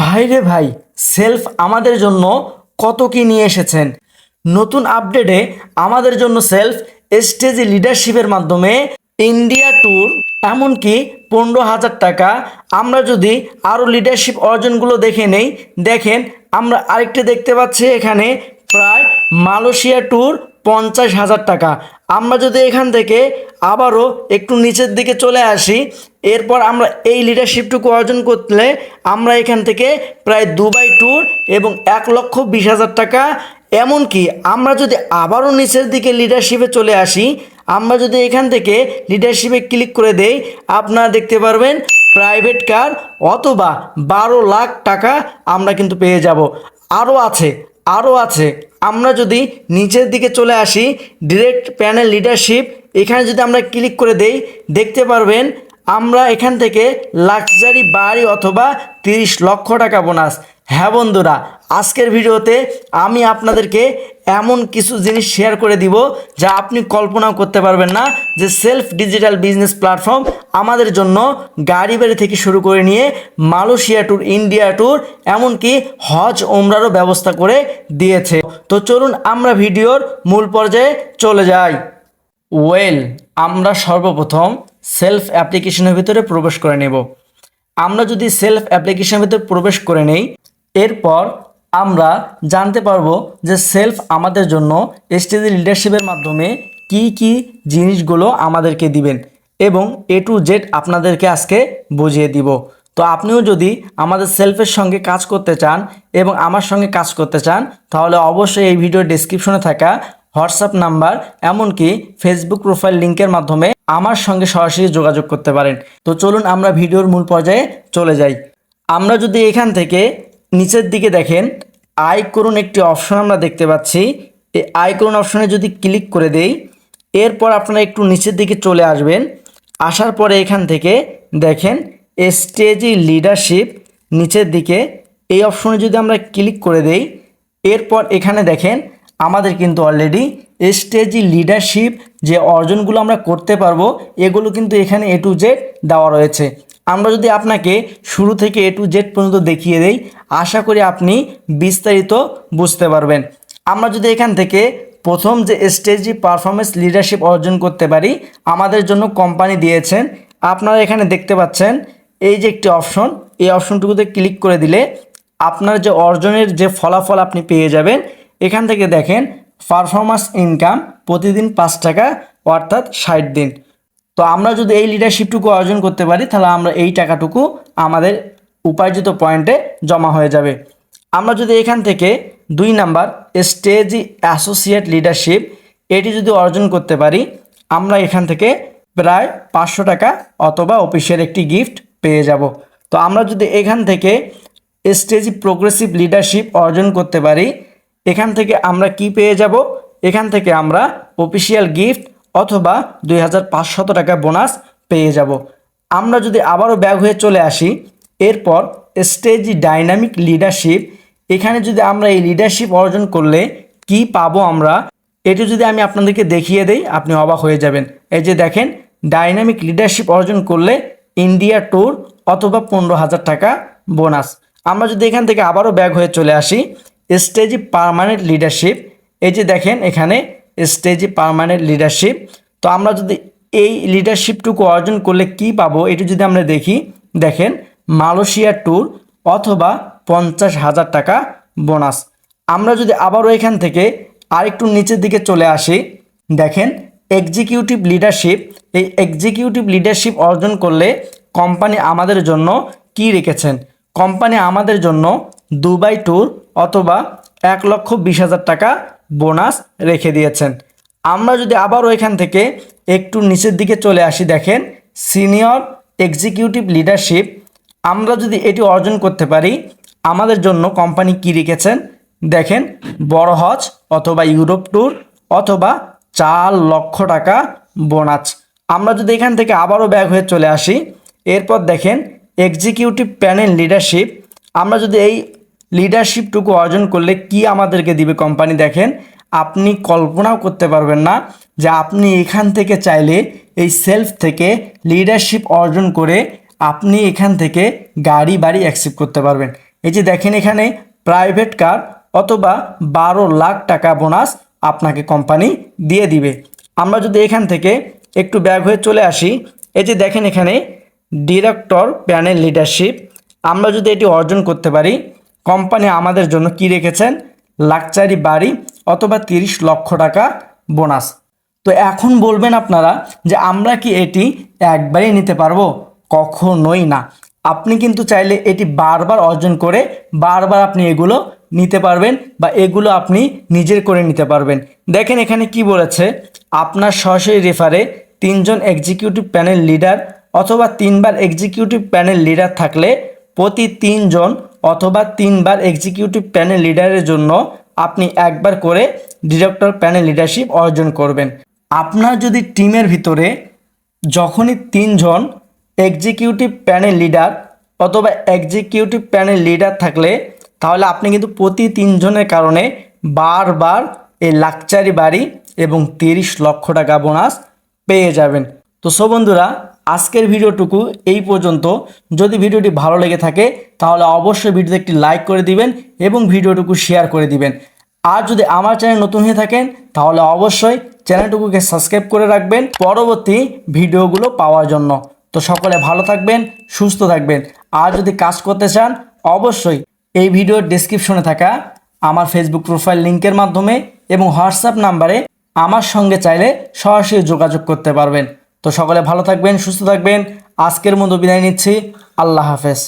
ভাইরে ভাই সেলফ আমাদের জন্য কত কি নিয়ে এসেছেন? নতুন আপডেটে আমাদের জন্য সেলফ স্টেজ লিডারশিপের মাধ্যমে ইন্ডিয়া ট্যুর এমনকি পনেরো হাজার টাকা। আমরা যদি আরও লিডারশিপ অর্জনগুলো দেখে নেই, দেখেন আমরা আরেকটি দেখতে পাচ্ছি এখানে প্রায় মালয়েশিয়া ট্যুর পঞ্চাশ হাজার টাকা। আমরা যদি এখান থেকে আবারও একটু নিচের দিকে চলে আসি, এরপর আমরা এই লিডারশিপটুকু অর্জন করলে আমরা এখান থেকে প্রায় দুবাই ট্যুর এবং এক লক্ষ বিশ হাজার টাকা। এমনকি আমরা যদি আবারও নিচের দিকে লিডারশিপে চলে আসি, আমরা যদি এখান থেকে লিডারশিপে ক্লিক করে দেই, আপনারা দেখতে পারবেন প্রাইভেট কার অথবা বারো লাখ টাকা আমরা কিন্তু পেয়ে যাব। আরও আছে আরও আছে। আমরা যদি নিচের দিকে চলে আসি ডিরেক্ট প্যানেল লিডারশিপ এখানে যদি আমরা ক্লিক করে দেই, দেখতে পারবেন আমরা এখান থেকে লাক্সারি বাড়ি অথবা তিরিশ লক্ষ টাকা বোনাস হ্যাঁ বন্ধুরা, আজকের ভিডিওতে আমি আপনাদেরকে এমন কিছু জিনিস শেয়ার করে দিব যা আপনি কল্পনাও করতে পারবেন না যে সেলফ ডিজিটাল বিজনেস প্ল্যাটফর্ম আমাদের জন্য গাড়ি বাড়ি থেকে শুরু করে নিয়ে মালয়েশিয়া ট্যুর, ইন্ডিয়া ট্যুর, এমনকি হজ ওমরারও ব্যবস্থা করে দিয়েছে। তো চলুন আমরা ভিডিওর মূল পর্যায়ে চলে যাই। ওয়েল, আমরা সর্বপ্রথম সেলফ অ্যাপ্লিকেশনের ভিতরে প্রবেশ করে নেব। আমরা যদি সেলফ অ্যাপ্লিকেশনের ভিতরে প্রবেশ করে নেই, এরপর আমরা জানতে পারব যে সেলফ আমাদের জন্য স্টেজি লিডারশিপের মাধ্যমে কি কি জিনিসগুলো আমাদেরকে দিবেন। এবং এ টু জেড আপনাদেরকে আজকে বুঝিয়ে দিব। তো আপনিও যদি আমাদের সেলফের সঙ্গে কাজ করতে চান এবং আমার সঙ্গে কাজ করতে চান, তাহলে অবশ্যই এই ভিডিওর ডিসক্রিপশনে থাকা হোয়াটসঅ্যাপ নাম্বার এমনকি ফেসবুক প্রোফাইল লিঙ্কের মাধ্যমে আমার সঙ্গে সরাসরি যোগাযোগ করতে পারেন। তো চলুন আমরা ভিডিওর মূল পর্যায়ে চলে যাই। আমরা যদি এখান থেকে নিচের দিকে দেখেন আয় করুন একটি অপশন আমরা দেখতে পাচ্ছি। এই আয় করুন অপশনে যদি ক্লিক করে দেই, এরপর আপনারা একটু নিচের দিকে চলে আসবেন। আসার পরে এখান থেকে দেখেন স্টেজি লিডারশিপ নিচের দিকে। এই অপশনে যদি আমরা ক্লিক করে দেই, এরপর এখানে দেখেন, আমাদের কিন্তু অলরেডি স্টেজি লিডারশিপ যে অর্জনগুলো আমরা করতে পারব, এগুলো কিন্তু এখানে এ টু জেড দেওয়া রয়েছে। আমরা যদি আপনাকে শুরু থেকে এ টু জেড পর্যন্ত দেখিয়ে দেই, আশা করি আপনি বিস্তারিত বুঝতে পারবেন। আমরা যদি এখান থেকে প্রথম যে স্টেজি পারফরমেন্স লিডারশিপ অর্জন করতে পারি, আমাদের জন্য কোম্পানি দিয়েছেন। আপনারা এখানে দেখতে পাচ্ছেন, এই যে একটি অপশন এই অপশনটুকুতে ক্লিক করে দিলে আপনার যে অর্জনের যে ফলাফল আপনি পেয়ে যাবেন, এখান থেকে দেখেন পারফরমেন্স ইনকাম প্রতিদিন পাঁচ টাকা, অর্থাৎ ষাট দিন। তো আমরা যদি এই লিডারশিপটুকু অর্জন করতে পারি, তাহলে আমরা এই টাকাটুকু আমাদের উপার্জিত পয়েন্টে জমা হয়ে যাবে। আমরা যদি এখান থেকে দুই নাম্বার স্টেজ অ্যাসোসিয়েট লিডারশিপ এটি যদি অর্জন করতে পারি, আমরা এখান থেকে প্রায় পাঁচশো টাকা অথবা অফিসের একটি গিফট পেয়ে যাব। তো আমরা যদি এখান থেকে স্টেজ প্রোগ্রেসিভ লিডারশিপ অর্জন করতে পারি, এখান থেকে আমরা কি পেয়ে যাব? এখান থেকে আমরা অফিসিয়াল গিফট অথবা দুই টাকা বোনাস পেয়ে যাব। আমরা যদি আবারও ব্যাগ হয়ে চলে আসি, এরপর স্টেজ ডাইনামিক লিডারশিপ এখানে যদি আমরা এই লিডারশিপ অর্জন করলে কি পাবো আমরা, এটি যদি আমি আপনাদেরকে দেখিয়ে দেই, আপনি অবাক হয়ে যাবেন। এই যে দেখেন ডাইনামিক লিডারশিপ অর্জন করলে ইন্ডিয়া ট্যুর অথবা পনেরো হাজার টাকা বোনাস আমরা যদি এখান থেকে আবারও ব্যাগ হয়ে চলে আসি স্টেজি পারমানেন্ট লিডারশিপ এই যে দেখেন, এখানে স্টেজি পার্মানেন্ট লিডারশিপ তো আমরা যদি এই লিডারশিপটুকু অর্জন করলে কি পাবো, এটি যদি আমরা দেখি, দেখেন, মালয়েশিয়া ট্যুর অথবা পঞ্চাশ হাজার টাকা বোনাস। আমরা যদি আবারও এখান থেকে আরেকটু নিচের দিকে চলে আসি, দেখেন এক্সিকিউটিভ লিডারশিপ এই এক্সিকিউটিভ লিডারশিপ অর্জন করলে কোম্পানি আমাদের জন্য কি রেখেছেন? কোম্পানি আমাদের জন্য দুবাই ট্যুর অথবা এক লক্ষ বিশ হাজার টাকা বোনাস রেখে দিয়েছেন। আমরা যদি আবারও এখান থেকে একটু নিচের দিকে চলে আসি, দেখেন সিনিয়র এক্সিকিউটিভ লিডারশিপ আমরা যদি এটি অর্জন করতে পারি, আমাদের জন্য কোম্পানি কি রেখেছেন? দেখেন, বড় হজ অথবা ইউরোপ ট্যুর অথবা চার লক্ষ টাকা বোনাস। আমরা যদি এখান থেকে আবারও ব্যাগ হয়ে চলে আসি, এরপর দেখেন এক্সিকিউটিভ প্যানেল লিডারশিপ আমরা যদি এই লিডারশিপটুকু অর্জন করলে কি আমাদেরকে দিবে কোম্পানি? দেখেন, আপনি কল্পনাও করতে পারবেন না যে আপনি এখান থেকে চাইলে এই সেলফ থেকে লিডারশিপ অর্জন করে আপনি এখান থেকে গাড়ি, বাড়ি অ্যাকসেপ্ট করতে পারবেন। এই যে দেখেন এখানে প্রাইভেট কার অথবা বারো লাখ টাকা বোনাস আপনাকে কোম্পানি দিয়ে দিবে। আমরা যদি এখান থেকে একটু ব্যাগ হয়ে চলে আসি, এই যে দেখেন এখানে ডিরেক্টর প্যানেল লিডারশিপ আমরা যদি এটি অর্জন করতে পারি কোম্পানি আমাদের জন্য কি রেখেছেন? লাকচারি বাড়ি অথবা তিরিশ লক্ষ টাকা বোনাস তো এখন বলবেন আপনারা যে আমরা কি এটি একবারই নিতে পারব? কখনোই না। আপনি কিন্তু চাইলে এটি বারবার অর্জন করে বারবার আপনি এগুলো নিতে পারবেন বা এগুলো আপনি নিজের করে নিতে পারবেন। দেখেন এখানে কি বলেছে? আপনার সরাসরি রেফারে তিনজন এক্সিকিউটিভ প্যানেল লিডার অথবা তিনবার এক্সিকিউটিভ প্যানেল লিডার থাকলে প্রতি তিনজন অথবা তিনবার এক্সিকিউটিভ প্যানেল লিডারের জন্য আপনি একবার করে ডিরেক্টর প্যানেল লিডারশিপ অর্জন করবেন। আপনার যদি টিমের ভিতরে যখনই তিনজন এক্সিকিউটিভ প্যানেল লিডার অথবা এক্সিকিউটিভ প্যানেল লিডার থাকলে তাহলে আপনি কিন্তু প্রতি তিনজনের কারণে বারবার এই লাকচারি বাড়ি এবং তিরিশ লক্ষ টাকা বোনাস পেয়ে যাবেন। তো সো বন্ধুরা, আজকের ভিডিওটুকু এই পর্যন্ত। যদি ভিডিওটি ভালো লেগে থাকে, তাহলে অবশ্যই ভিডিওতে একটি লাইক করে দিবেন এবং ভিডিওটুকু শেয়ার করে দিবেন। আর যদি আমার চ্যানেল নতুন হয়ে থাকেন, তাহলে অবশ্যই চ্যানেলটুকুকে সাবস্ক্রাইব করে রাখবেন পরবর্তী ভিডিওগুলো পাওয়ার জন্য। তো সকলে ভালো থাকবেন, সুস্থ থাকবেন। আর যদি কাজ করতে চান, অবশ্যই এই ভিডিওর ডিসক্রিপশনে থাকা আমার ফেসবুক প্রোফাইল লিঙ্কের মাধ্যমে এবং হোয়াটসঅ্যাপ নাম্বারে আমার সঙ্গে চাইলে সরাসরি যোগাযোগ করতে পারবেন। তো সকলে ভালো থাকবেন, সুস্থ থাকবেন। আজকের মতো বিদায় নিচ্ছি। আল্লাহ হাফেজ।